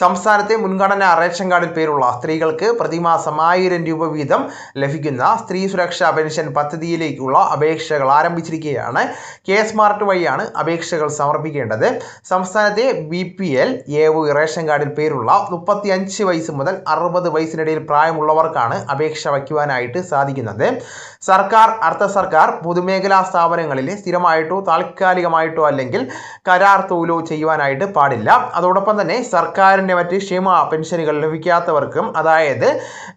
സംസ്ഥാനത്തെ മുൻഗണനാ റേഷൻ കാർഡിൽ പേരുള്ള സ്ത്രീകൾക്ക് പ്രതിമാസം ആയിരം രൂപ വീതം ലഭിക്കുന്ന സ്ത്രീ സുരക്ഷാ പെൻഷൻ പദ്ധതിയിലേക്കുള്ള അപേക്ഷകൾ ആരംഭിച്ചിരിക്കുകയാണ്. കെ സ്മാർട്ട് വഴിയാണ് അപേക്ഷകൾ സമർപ്പിക്കേണ്ടത്. സംസ്ഥാനത്തെ ബി പി എൽ എവ് റേഷൻ കാർഡിൽ പേരുള്ള മുപ്പത്തി അഞ്ച് വയസ്സ് മുതൽ അറുപത് വയസ്സിനിടയിൽ പ്രായമുള്ളവർക്കാണ് അപേക്ഷ വയ്ക്കുവാനായിട്ട് സാധിക്കുന്നത്. സർക്കാർ അർദ്ധ സർക്കാർ പൊതുമേഖലാ സ്ഥാപനങ്ങളിൽ സ്ഥിരമായിട്ടോ താൽക്കാലികമായിട്ടോ അല്ലെങ്കിൽ കരാർ തൊഴിലോ ചെയ്യുവാനായിട്ട് പാടില്ല. അതോടൊപ്പം തന്നെ സർക്കാരിന്റെ മറ്റ് ക്ഷേമ പെൻഷനുകൾ ലഭിക്കാത്തവർക്കും അതായത്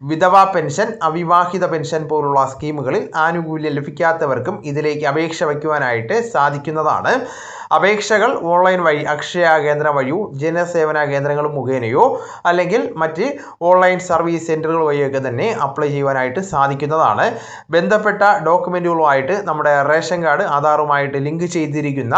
വിധവാ പെൻഷൻ അവിവാഹിത പെൻഷൻ പോലുള്ള സ്കീമുകളിൽ ആനുകൂല്യം ലഭിക്കാത്തവർക്കും ഇതിലേക്ക് അപേക്ഷ വയ്ക്കുവാനായിട്ട് സാധിക്കുന്നതാണ്. അപേക്ഷകൾ ഓൺലൈൻ വഴി അക്ഷയ കേന്ദ്രം വഴിയോ ജനസേവന കേന്ദ്രങ്ങൾ മുഖേനയോ അല്ലെങ്കിൽ മറ്റ് ഓൺലൈൻ സർവീസ് സെന്ററുകൾ വഴിയൊക്കെ തന്നെ അപ്ലൈ ചെയ്യുവാനായിട്ട് സാധിക്കുന്നതാണ്. ബന്ധപ്പെട്ട ഡോക്യുമെന്റുകളുമായിട്ട് നമ്മുടെ റേഷൻ കാർഡ് ആധാറുമായിട്ട് ലിങ്ക് ചെയ്തിരിക്കുന്ന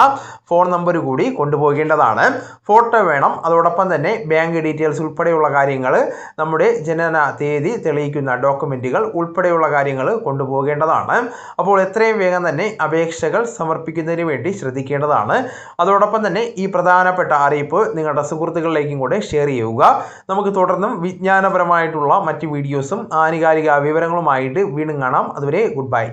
ഫോൺ നമ്പർ കൂടി കൊണ്ടുപോകേണ്ടതാണ്. ഫോട്ടോ വേണം. അതോടൊപ്പം തന്നെ ബാങ്ക് ഡീറ്റെയിൽസ് ഉൾപ്പെടെയുള്ള കാര്യങ്ങൾ നമ്മുടെ ജനന തീയതി തെളിയിക്കുന്ന ഡോക്യുമെന്റുകൾ ഉൾപ്പെടെയുള്ള കാര്യങ്ങൾ കൊണ്ടുപോകേണ്ടതാണ്. അപ്പോൾ എത്രയും വേഗം തന്നെ അപേക്ഷകൾ സമർപ്പിക്കുന്നതിന് വേണ്ടി ശ്രദ്ധിക്കേണ്ടതാണ്. അതോടൊപ്പം തന്നെ ഈ പ്രധാനപ്പെട്ട അറിയിപ്പ് നിങ്ങളുടെ സുഹൃത്തുക്കളിലേക്കും കൂടെ ഷെയർ ചെയ്യുക. നമുക്ക് തുടർന്നും വിജ്ഞാനപരമായിട്ടുള്ള മറ്റ് വീഡിയോസും ആനുകാലിക വിവരങ്ങളുമായിട്ട് വീണ്ടും കാണാം. അതുവരെ ഗുഡ് ബൈ